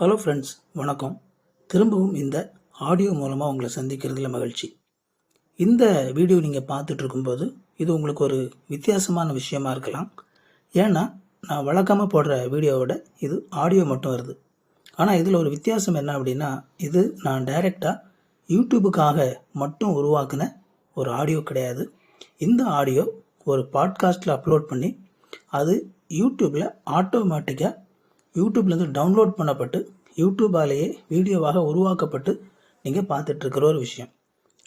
Hello friends வணக்கம். திரும்பவும் இந்த ஆடியோ மூலமாக உங்களை சந்திக்கிறதுல மகிழ்ச்சி. இந்த வீடியோ நீங்கள் பார்த்துட்டு இருக்கும்போது இது உங்களுக்கு ஒரு வித்தியாசமான விஷயமா இருக்கலாம். ஏன்னா நான் வழக்கமாக போடுற வீடியோவோட இது ஆடியோ மட்டும் வருது. ஆனால் இதில் ஒரு வித்தியாசம் என்ன அப்படின்னா இது நான் டைரெக்டாக யூடியூபுக்காக மட்டும் உருவாக்கின ஒரு ஆடியோ கிடையாது. இந்த ஆடியோ ஒரு பாட்காஸ்ட்டில் அப்லோட் பண்ணி அது யூடியூப்பில் ஆட்டோமேட்டிக்காக யூடியூப்லேருந்து டவுன்லோட் பண்ணப்பட்டு யூடியூபாலேயே வீடியோவாக உருவாக்கப்பட்டு நீங்கள் பார்த்துட்ருக்கிற ஒரு விஷயம்.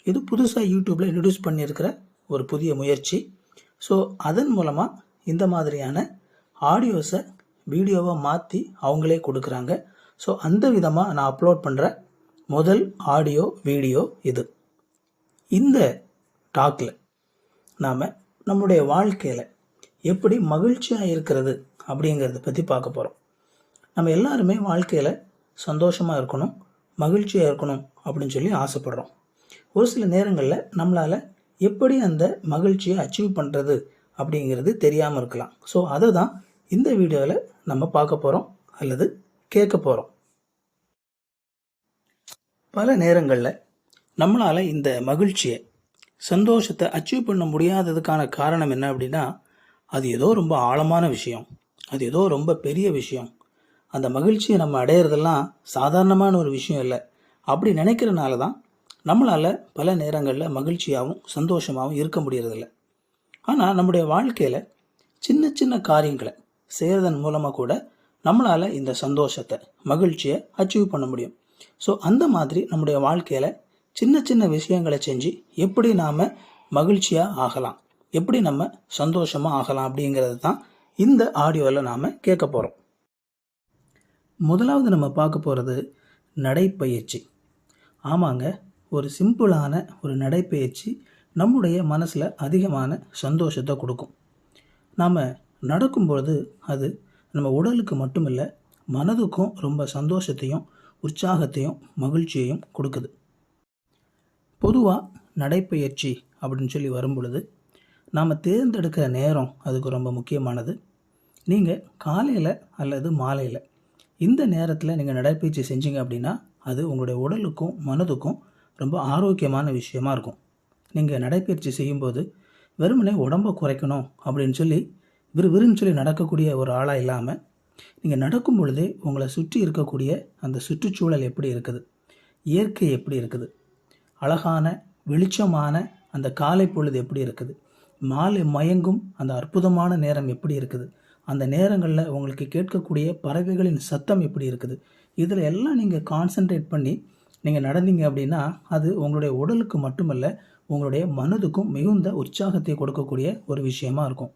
இது புதுசாக யூடியூப்பில் இன்ட்ரடியூஸ் பண்ணியிருக்கிற ஒரு புதிய முயற்சி. ஸோ அதன் மூலமாக இந்த மாதிரியான ஆடியோஸை வீடியோவாக மாற்றி அவங்களே கொடுக்குறாங்க. ஸோ அந்த விதமாக நான் அப்லோட் பண்ணுற முதல் ஆடியோ வீடியோ இது. இந்த டாக்கில் நாம் நம்முடைய வாழ்க்கையில் எப்படி மகிழ்ச்சியாக இருக்கிறது அப்படிங்கிறத பற்றி பார்க்க போகிறோம் நம்ம எல்லாருமே வாழ்க்கையில் சந்தோஷமாக இருக்கணும் மகிழ்ச்சியாக இருக்கணும் அப்படின்னு சொல்லி ஆசைப்படுறோம். ஒரு சில நேரங்களில் நம்மளால் எப்படி அந்த மகிழ்ச்சியை அச்சீவ் பண்ணுறது அப்படிங்கிறது தெரியாமல் இருக்கலாம். ஸோ அதை தான் இந்த வீடியோவில் நம்ம பார்க்க போகிறோம் அல்லது கேட்க போகிறோம் பல நேரங்களில் நம்மளால் இந்த மகிழ்ச்சியை சந்தோஷத்தை அச்சீவ் பண்ண முடியாததுக்கான காரணம் என்ன அப்படின்னா அது ஏதோ ரொம்ப ஆழமான விஷயம். அது ஏதோ ரொம்ப பெரிய விஷயம். அந்த மகிழ்ச்சியை நம்ம அடையிறதெல்லாம் சாதாரணமான ஒரு விஷயம் இல்லை. அப்படி நினைக்கிறனால தான் நம்மளால் பல நேரங்களில் மகிழ்ச்சியாகவும் சந்தோஷமாகவும் இருக்க முடியறதில்ல. ஆனால் நம்முடைய வாழ்க்கையில் சின்ன சின்ன காரியங்களை செய்கிறதன் மூலமாக கூட நம்மளால் இந்த சந்தோஷத்தை மகிழ்ச்சியை அச்சீவ் பண்ண முடியும். ஸோ அந்த மாதிரி நம்முடைய வாழ்க்கையில் சின்ன சின்ன விஷயங்களை செஞ்சு எப்படி நாம் மகிழ்ச்சியாக ஆகலாம் எப்படி நம்ம சந்தோஷமாக ஆகலாம் அப்படிங்கிறது தான் இந்த ஆடியோவில் நாம் கேட்க போகிறோம் முதலாவது நம்ம பார்க்க போகிறது நடைப்பயிற்சி. ஆமாங்க ஒரு சிம்பிளான ஒரு நடைப்பயிற்சி நம்முடைய மனசில் அதிகமான சந்தோஷத்தை கொடுக்கும். நாம் நடக்கும்பொழுது அது நம்ம உடலுக்கு மட்டும் இல்லை மனதுக்கும் ரொம்ப சந்தோஷத்தையும் உற்சாகத்தையும் மகிழ்ச்சியையும் கொடுக்குது. பொதுவாக நடைப்பயிற்சி அப்படின்னு சொல்லி வரும் பொழுது நாம் தேர்ந்தெடுக்கிற நேரம் அதுக்கு ரொம்ப முக்கியமானது. நீங்கள் காலையில் அல்லது மாலையில் இந்த நேரத்தில் நீங்கள் நடைப்பயிற்சி செஞ்சீங்க அப்படின்னா அது உங்களுடைய உடலுக்கும் மனதுக்கும் ரொம்ப ஆரோக்கியமான விஷயமா இருக்கும். நீங்கள் நடைப்பயிற்சி செய்யும்போது வெறுமனே உடம்பை குறைக்கணும் அப்படின்னு சொல்லி விறுவிறுன்னு சொல்லி நடக்கக்கூடிய ஒரு ஆளாக இல்லாமல் நீங்கள் நடக்கும் பொழுதே உங்களை சுற்றி இருக்கக்கூடிய அந்த சுற்றுச்சூழல் எப்படி இருக்குது? இயற்கை எப்படி இருக்குது? அழகான வெளிச்சமான அந்த காலை பொழுது எப்படி இருக்குது? மாலை மயங்கும் அந்த அற்புதமான நேரம் எப்படி இருக்குது? அந்த நேரங்களில் உங்களுக்கு கேட்கக்கூடிய பறவைகளின் சத்தம் எப்படி இருக்குது? இதில் எல்லாம் நீங்கள் கான்சென்ட்ரேட் பண்ணி நீங்கள் நடந்தீங்க அப்படின்னா அது உங்களுடைய உடலுக்கு மட்டுமல்ல உங்களுடைய மனதுக்கும் மிகுந்த உற்சாகத்தை கொடுக்கக்கூடிய ஒரு விஷயமா இருக்கும்.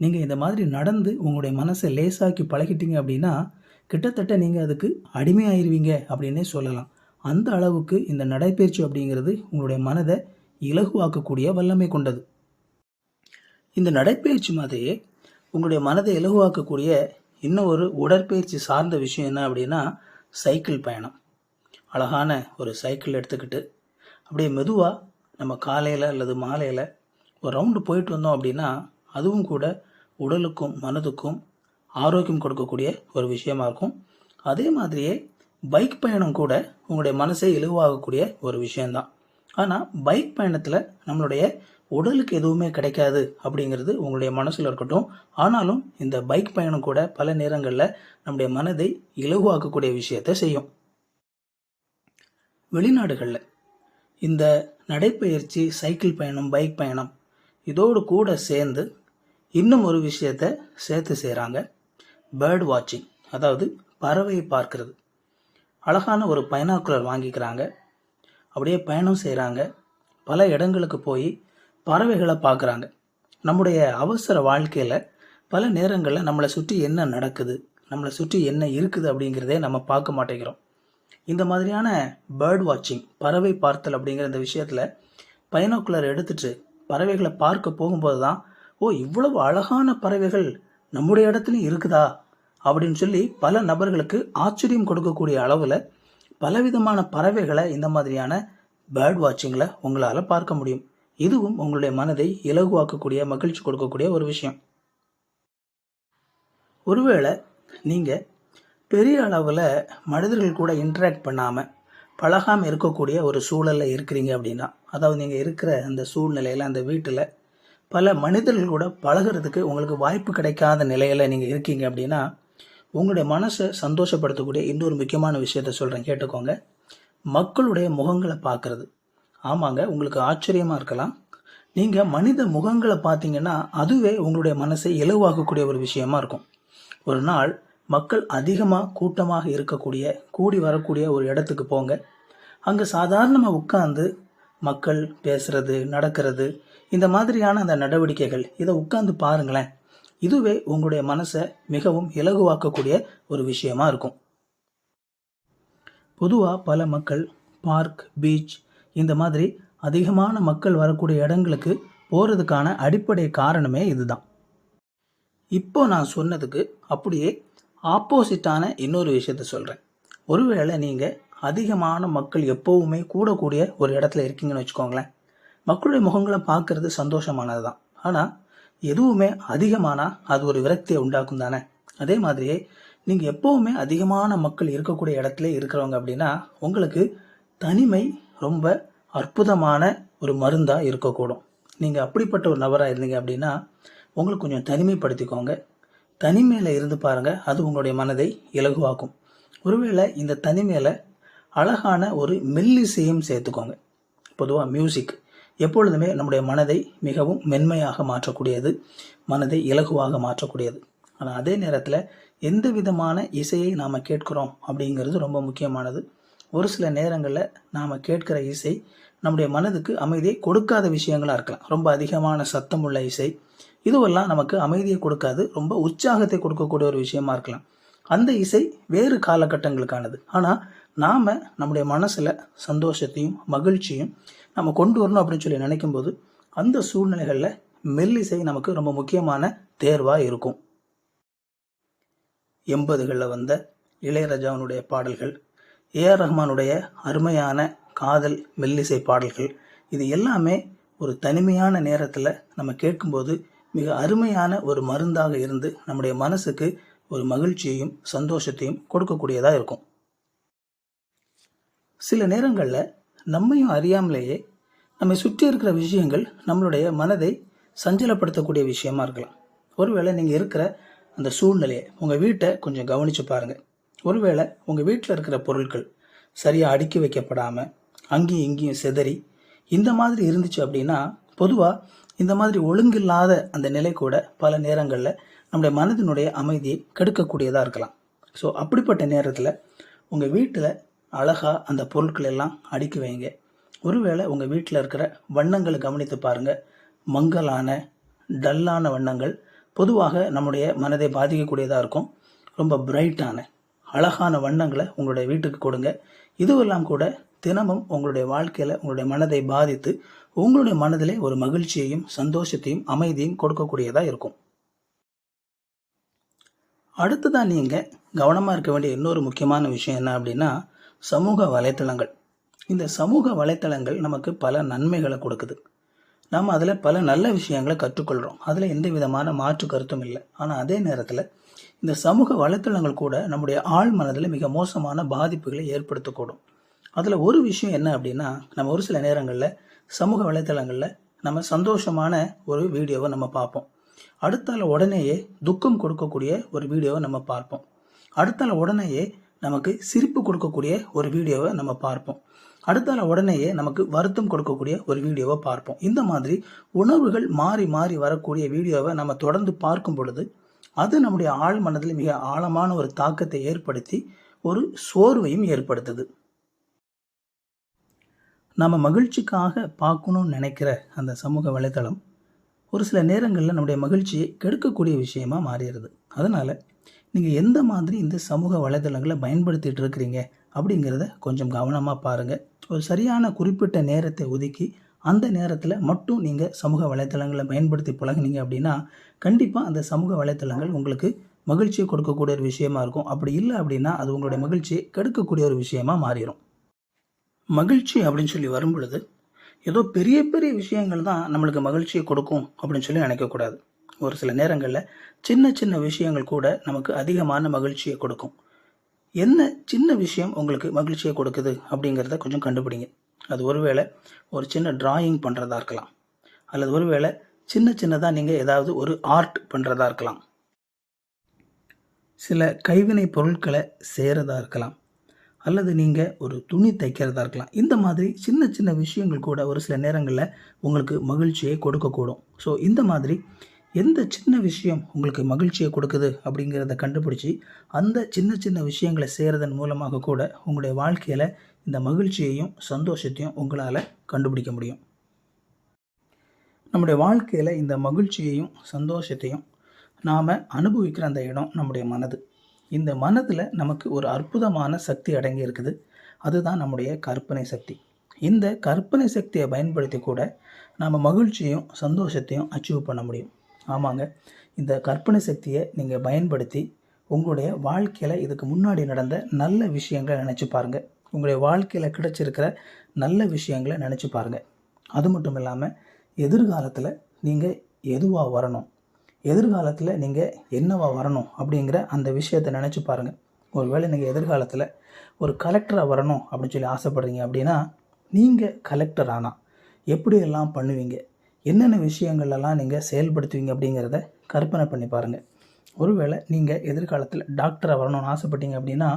நீங்கள் இந்த மாதிரி நடந்து உங்களுடைய மனசை லேசாக்கி பழகிட்டீங்க அப்படின்னா கிட்டத்தட்ட நீங்கள் அதுக்கு அடிமையாயிருவீங்க அப்படின்னே சொல்லலாம். அந்த அளவுக்கு இந்த நடைப்பயிற்சி அப்படிங்கிறது உங்களுடைய மனதை இலகுவாக்கக்கூடிய வல்லமை கொண்டது. இந்த நடைப்பயிற்சி மாதிரியே உங்களுடைய மனதை இலகுவாக்கக்கூடிய இன்னும் ஒரு உடற்பயிற்சி சார்ந்த விஷயம் என்ன அப்படின்னா சைக்கிள் பயணம். அழகான ஒரு சைக்கிள் எடுத்துக்கிட்டு அப்படியே மெதுவாக நம்ம காலையில் அல்லது மாலையில் ஒரு ரவுண்டு போயிட்டு வந்தோம் அப்படின்னா அதுவும் கூட உடலுக்கும் மனதுக்கும் ஆரோக்கியம் கொடுக்கக்கூடிய ஒரு விஷயமா இருக்கும். அதே மாதிரியே பைக் பயணம் கூட உங்களுடைய மனசை இலகுவாகக்கூடிய ஒரு விஷயந்தான் ஆனால் பைக் பயணத்தில் நம்மளுடைய உடலுக்கு எதுவுமே கிடைக்காது அப்படிங்கிறது உங்களுடைய மனசில் இருக்கட்டும். ஆனாலும் இந்த பைக் பயணம் கூட பல நேரங்களில் நம்முடைய மனதை இலகுவாக்கக்கூடிய விஷயத்தை செய்யும். வெளிநாடுகளில் இந்த நடைப்பயிற்சி சைக்கிள் பயணம் பைக் பயணம் இதோடு கூட சேர்ந்து இன்னும் ஒரு விஷயத்தை சேர்த்து செய்கிறாங்க பேர்ட் வாட்சிங் அதாவது பறவையை பார்க்கறது. அழகான ஒரு பைனாக்குலர் வாங்கிக்கிறாங்க. அப்படியே பயணம் செய்கிறாங்க பல இடங்களுக்கு போய் பறவைகளை பார்க்குறாங்க. நம்முடைய அவசர வாழ்க்கையில் பல நேரங்களில் நம்மளை சுற்றி என்ன நடக்குது நம்மளை சுற்றி என்ன இருக்குது அப்படிங்கிறதே நம்ம பார்க்க மாட்டேங்கிறோம். இந்த மாதிரியான பேர்ட் வாட்சிங் பறவை பார்த்தல் அப்படிங்கிற இந்த விஷயத்தில் பைனோக்குலர் எடுத்துட்டு பறவைகளை பார்க்க போகும்போது தான் ஓ இவ்வளவு அழகான பறவைகள் நம்முடைய இடத்துலையும் இருக்குதா? அப்படின்னு சொல்லி பல நபர்களுக்கு ஆச்சரியம் கொடுக்கக்கூடிய அளவில் பலவிதமான பறவைகளை இந்த மாதிரியான பேர்ட் வாட்சிங்கில் உங்களால் பார்க்க முடியும். இதுவும் உங்களுடைய மனதை இலகுவாக்கக்கூடிய மகிழ்ச்சி கொடுக்கக்கூடிய ஒரு விஷயம். ஒருவேளை நீங்கள் பெரிய அளவில் மனிதர்கள் கூட இன்ட்ராக்ட் பண்ணாமல் பழகாமல் இருக்கக்கூடிய ஒரு சூழலில் இருக்கிறீங்க அப்படின்னா அதாவது நீங்கள் இருக்கிற அந்த சூழ்நிலையில் அந்த வீட்டில் பல மனிதர்கள் கூட பழகுறதுக்கு உங்களுக்கு வாய்ப்பு கிடைக்காத நிலையில் நீங்கள் இருக்கீங்க அப்படின்னா உங்களுடைய மனசை சந்தோஷப்படுத்தக்கூடிய இன்னொரு முக்கியமான விஷயத்த சொல்கிறேன் கேட்டுக்கோங்க. மக்களுடைய முகங்களை பார்க்குறது. ஆமாங்க உங்களுக்கு ஆச்சரியமாக இருக்கலாம். நீங்கள் மனித முகங்களை பார்த்தீங்கன்னா அதுவே உங்களுடைய மனசை இலவாக்கக்கூடிய ஒரு விஷயமா இருக்கும். ஒரு நாள் மக்கள் அதிகமாக கூட்டமாக இருக்கக்கூடிய கூடி வரக்கூடிய ஒரு இடத்துக்கு போங்க. அங்கே சாதாரணமாக உட்கார்ந்து மக்கள் பேசுறது நடக்கிறது இந்த மாதிரியான அந்த நடவடிக்கைகள் இதை உட்காந்து பாருங்களேன். இதுவே உங்களுடைய மனசை மிகவும் இலகுவாக்கக்கூடிய ஒரு விஷயமா இருக்கும். பொதுவாக பல மக்கள் பார்க் பீச் இந்த மாதிரி அதிகமான மக்கள் வரக்கூடிய இடங்களுக்கு போகிறதுக்கான அடிப்படை காரணமே இதுதான். இப்போ நான் சொன்னதுக்கு அப்படியே ஆப்போசிட்டான இன்னொரு விஷயத்த சொல்கிறேன் ஒருவேளை நீங்கள் அதிகமான மக்கள் எப்போவுமே கூடக்கூடிய ஒரு இடத்துல இருக்கீங்கன்னு வச்சுக்கோங்களேன். மக்களுடைய முகங்களை பார்க்கறது சந்தோஷமானது தான் ஆனால் எதுவுமே அதிகமானால் அது ஒரு விரக்தியை உண்டாக்கும் தானே? அதே மாதிரியே நீங்கள் எப்போவுமே அதிகமான மக்கள் இருக்கக்கூடிய இடத்துல இருக்கிறவங்க அப்படின்னா உங்களுக்கு தனிமை ரொம்ப அற்புதமான ஒரு மருந்தாக இருக்கக்கூடும். நீங்கள் அப்படிப்பட்ட ஒரு நபராக இருந்தீங்க அப்படின்னா உங்களுக்கு கொஞ்சம் தனிமைப்படுத்திக்கோங்க. தனிமையில் இருந்து பாருங்கள் அது உங்களுடைய மனதை இலகுவாக்கும். ஒருவேளை இந்த தனிமையில் அழகான ஒரு மெல்லிசையும் சேர்த்துக்கோங்க. பொதுவாக மியூசிக் எப்பொழுதுமே நம்முடைய மனதை மிகவும் மென்மையாக மாற்றக்கூடியது மனதை இலகுவாக மாற்றக்கூடியது. ஆனால் அதே நேரத்தில் எந்த விதமான இசையை நாம் கேட்குறோம் அப்படிங்கிறது ரொம்ப முக்கியமானது. ஒரு சில நேரங்களில் நாம் கேட்கிற இசை நம்முடைய மனதுக்கு அமைதியை கொடுக்காத விஷயங்களாக இருக்கலாம். ரொம்ப அதிகமான சத்தம் உள்ள இசை. இதுவெல்லாம் நமக்கு அமைதியை கொடுக்காது ரொம்ப உற்சாகத்தை கொடுக்கக்கூடிய ஒரு விஷயமா இருக்கலாம். அந்த இசை வேறு காலகட்டங்களுக்கானது. ஆனால் நாம் நம்முடைய மனசில் சந்தோஷத்தையும் மகிழ்ச்சியும் நம்ம கொண்டு வரணும் அப்படின்னு சொல்லி நினைக்கும் போது அந்த சூழ்நிலைகளில் மெல்லிசை நமக்கு ரொம்ப முக்கியமான தேர்வாக இருக்கும். எண்பதுகளில் வந்த இளையராஜாவினுடைய பாடல்கள் ஏஆர் ரஹ்மானுடைய அருமையான காதல் மெல்லிசை பாடல்கள் இது எல்லாமே ஒரு தனிமையான நேரத்தில் நம்ம கேட்கும்போது மிக அருமையான ஒரு மருந்தாக இருந்து நம்முடைய மனசுக்கு ஒரு மகிழ்ச்சியையும் சந்தோஷத்தையும் கொடுக்கக்கூடியதாக இருக்கும். சில நேரங்களில் நம்மையும் அறியாமலேயே நம்மை சுற்றி இருக்கிற விஷயங்கள் நம்மளுடைய மனதை சஞ்சலப்படுத்தக்கூடிய விஷயமா இருக்கலாம். ஒருவேளை நீங்கள் இருக்கிற அந்த சூழ்நிலையை உங்கள் வீட்டை கொஞ்சம் கவனித்து பாருங்கள் ஒருவேளை உங்கள் வீட்டில் இருக்கிற பொருட்கள் சரியாக அடுக்கி வைக்கப்படாமல் அங்கேயும் இங்கேயும் சிதறி இந்த மாதிரி இருந்துச்சு அப்படின்னா பொதுவாக இந்த மாதிரி ஒழுங்கில்லாத அந்த நிலை கூட பல நேரங்களில் நம்முடைய மனதினுடைய அமைதியை கெடுக்கக்கூடியதாக இருக்கலாம். ஸோ அப்படிப்பட்ட நேரத்தில் உங்கள் வீட்டில் அழகாக அந்த பொருட்கள் எல்லாம் அடுக்கி வைங்க. ஒருவேளை உங்கள் வீட்டில் இருக்கிற வண்ணங்களை கவனித்து பாருங்கள் மங்கலான டல்லான வண்ணங்கள் பொதுவாக நம்முடைய மனதை பாதிக்கக்கூடியதாக இருக்கும். ரொம்ப பிரைட்டான அழகான வண்ணங்களை உங்களுடைய வீட்டுக்கு கொடுங்க. இதுவெல்லாம் கூட தினமும் உங்களுடைய வாழ்க்கையில் உங்களுடைய மனதை பாதித்து உங்களுடைய மனதிலே ஒரு மகிழ்ச்சியையும் சந்தோஷத்தையும் அமைதியும் கொடுக்கக்கூடியதாக இருக்கும். அடுத்ததான் நீங்கள் கவனமாக இருக்க வேண்டிய இன்னொரு முக்கியமான விஷயம் என்ன அப்படின்னா சமூக வலைத்தளங்கள். இந்த சமூக வலைத்தளங்கள் நமக்கு பல நன்மைகளை கொடுக்குது. நாம் அதில் பல நல்ல விஷயங்களை கற்றுக்கொள்கிறோம் அதில் எந்த விதமான மாற்று கருத்தும் இல்லை. ஆனால் அதே நேரத்தில் இந்த சமூக வலைத்தளங்கள் கூட நம்முடைய ஆழ் மனதில் மிக மோசமான பாதிப்புகளை ஏற்படுத்தக்கூடும். அதில் ஒரு விஷயம் என்ன அப்படின்னா நம்ம ஒரு சில நேரங்களில் சமூக வலைத்தளங்களில் நம்ம சந்தோஷமான ஒரு வீடியோவை நம்ம பார்ப்போம். அடுத்தால உடனேயே துக்கம் கொடுக்கக்கூடிய ஒரு வீடியோவை நம்ம பார்ப்போம். அடுத்தால உடனேயே நமக்கு சிரிப்பு கொடுக்கக்கூடிய ஒரு வீடியோவை நம்ம பார்ப்போம். அடுத்தால உடனேயே நமக்கு வருத்தம் கொடுக்கக்கூடிய ஒரு வீடியோவை பார்ப்போம். இந்த மாதிரி உணர்வுகள் மாறி மாறி வரக்கூடிய வீடியோவை நம்ம தொடர்ந்து பார்க்கும் பொழுது அது நம்முடைய ஆழ் மனதில் மிக ஆழமான ஒரு தாக்கத்தை ஏற்படுத்தி ஒரு சோர்வையும் ஏற்படுத்துது. நம்ம மகிழ்ச்சிக்காக பார்க்கணும்னு நினைக்கிற அந்த சமூக வலைத்தளம் ஒரு சில நேரங்களில் நம்முடைய மகிழ்ச்சியை கெடுக்கக்கூடிய விஷயமாக மாறிடுது. அதனால் நீங்கள் எந்த மாதிரி இந்த சமூக வலைதளங்களை பயன்படுத்திகிட்டு இருக்கிறீங்க அப்படிங்கிறத கொஞ்சம் கவனமாக பாருங்கள் ஒரு சரியான குறிப்பிட்ட நேரத்தை ஒதுக்கி அந்த நேரத்தில் மட்டும் நீங்கள் சமூக வலைத்தளங்களை பயன்படுத்தி பழகினீங்க அப்படின்னா கண்டிப்பாக அந்த சமூக வலைத்தளங்கள் உங்களுக்கு மகிழ்ச்சியை கொடுக்கக்கூடிய ஒரு விஷயமா இருக்கும். அப்படி இல்லை அப்படின்னா அது உங்களுடைய மகிழ்ச்சியை கெடுக்கக்கூடிய ஒரு விஷயமா மாறிடும் மகிழ்ச்சி அப்படின்னு சொல்லி வரும்பொழுது ஏதோ பெரிய பெரிய விஷயங்கள் தான் நம்மளுக்கு மகிழ்ச்சியை கொடுக்கும் அப்படின்னு சொல்லி நினைக்கக்கூடாது. ஒரு சில நேரங்களில் சின்ன சின்ன விஷயங்கள் கூட நமக்கு அதிகமான மகிழ்ச்சியை கொடுக்கும். என்ன சின்ன விஷயம் உங்களுக்கு மகிழ்ச்சியை கொடுக்குது அப்படிங்கிறத கொஞ்சம் கண்டுபிடிங்க. அது ஒருவேளை ஒரு சின்ன டிராயிங் பண்ணுறதா இருக்கலாம். அல்லது ஒருவேளை சின்ன சின்னதாக நீங்கள் ஏதாவது ஒரு ஆர்ட் பண்ணுறதா இருக்கலாம். சில கைவினை பொருட்களை செய்கிறதா இருக்கலாம். அல்லது நீங்கள் ஒரு துணி தைக்கிறதா இருக்கலாம். இந்த மாதிரி சின்ன சின்ன விஷயங்கள் கூட ஒரு சில நேரங்களில் உங்களுக்கு மகிழ்ச்சியை கொடுக்கக்கூடும். ஸோ இந்த மாதிரி எந்த சின்ன விஷயம் உங்களுக்கு மகிழ்ச்சியை கொடுக்குது அப்படிங்கிறத கண்டுபிடிச்சி அந்த சின்ன சின்ன விஷயங்களை செய்கிறதன் மூலமாக கூட உங்களுடைய வாழ்க்கையில் இந்த மகிழ்ச்சியையும் சந்தோஷத்தையும் உங்களால் கண்டுபிடிக்க முடியும். நம்முடைய வாழ்க்கையில் இந்த மகிழ்ச்சியையும் சந்தோஷத்தையும் நாம் அனுபவிக்கிற அந்த இடம் நம்முடைய மனது. இந்த மனதில் நமக்கு ஒரு அற்புதமான சக்தி அடங்கி இருக்குது. அதுதான் நம்முடைய கற்பனை சக்தி. இந்த கற்பனை சக்தியை பயன்படுத்தி கூட நாம் மகிழ்ச்சியும் சந்தோஷத்தையும் அச்சீவ் பண்ண முடியும். ஆமாங்க. இந்த கற்பனை சக்தியை நீங்கள் பயன்படுத்தி உங்களுடைய வாழ்க்கையில் இதுக்கு முன்னாடி நடந்த நல்ல விஷயங்களை நினச்சி பாருங்கள் உங்களுடைய வாழ்க்கையில் கிடச்சிருக்கிற நல்ல விஷயங்களை நினச்சி பாருங்கள் அது மட்டும் இல்லாமல் எதிர்காலத்தில் நீங்கள் எதுவாக வரணும்? எதிர்காலத்தில் நீங்கள் என்னவாக வரணும்? அப்படிங்கிற அந்த விஷயத்தை நினச்சி பாருங்கள் ஒருவேளை நீங்கள் எதிர்காலத்தில் ஒரு கலெக்டராக வரணும் அப்படின்னு சொல்லி ஆசைப்படுறீங்க அப்படின்னா நீங்கள் கலெக்டர் ஆனால் எப்படியெல்லாம் பண்ணுவீங்க? என்னென்ன விஷயங்கள்லாம் நீங்கள் செயல்படுத்துவீங்க அப்படிங்கிறத கற்பனை பண்ணி பாருங்கள் ஒருவேளை நீங்கள் எதிர்காலத்தில் டாக்டராக வரணும்னு ஆசைப்பட்டீங்க அப்படின்னா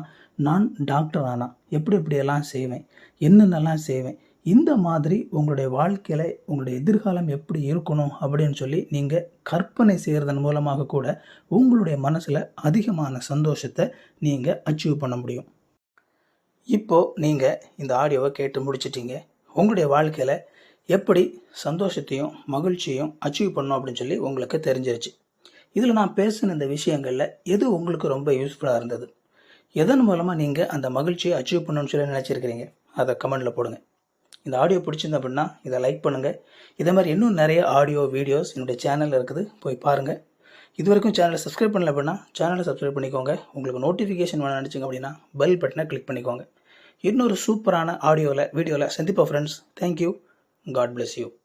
நான் டாக்டர் ஆனால் எப்படி எப்படியெல்லாம் செய்வேன்? என்னென்னலாம் செய்வேன்? இந்த மாதிரி உங்களுடைய வாழ்க்கையில் உங்களுடைய எதிர்காலம் எப்படி இருக்கணும் அப்படின்னு சொல்லி நீங்கள் கற்பனை செய்கிறதன் மூலமாக கூட உங்களுடைய மனசில் அதிகமான சந்தோஷத்தை நீங்கள் அச்சீவ் பண்ண முடியும். இப்போது நீங்கள் இந்த ஆடியோவை கேட்டு முடிச்சிட்டீங்க. உங்களுடைய வாழ்க்கையில் எப்படி சந்தோஷத்தையும் மகிழ்ச்சியும் அச்சீவ் பண்ணணும் அப்படின்னு சொல்லி உங்களுக்கு தெரிஞ்சிருச்சு. இதில் நான் பேசின இந்த விஷயங்களில் எது உங்களுக்கு ரொம்ப யூஸ்ஃபுல்லாக இருந்தது? எதன் மூலமாக நீங்கள் அந்த மகிழ்ச்சியை அச்சீவ் பண்ணணும்னு சொல்லி நினச்சிருக்கிறீங்க? அதை கமெண்டில் போடுங்க. இந்த ஆடியோ பிடிச்சிருந்த அப்படின்னா இதை லைக் பண்ணுங்கள் இதே மாதிரி இன்னும் நிறைய ஆடியோ வீடியோஸ் என்னுடைய சேனலில் இருக்குது. போய் பாருங்கள் இது வரைக்கும் சேனலை சப்ஸ்கிரைப் பண்ணல அப்படின்னா சேனலை சப்ஸ்கிரைப் பண்ணிக்கோங்க. உங்களுக்கு நோட்டிஃபிகேஷன் வேணும் நினச்சிங்க அப்படின்னா பெல் பட்டனை கிளிக் பண்ணிக்கோங்க. இன்னொரு சூப்பரான ஆடியோவில் வீடியோவில் சந்திப்போம் friends thank you God bless you.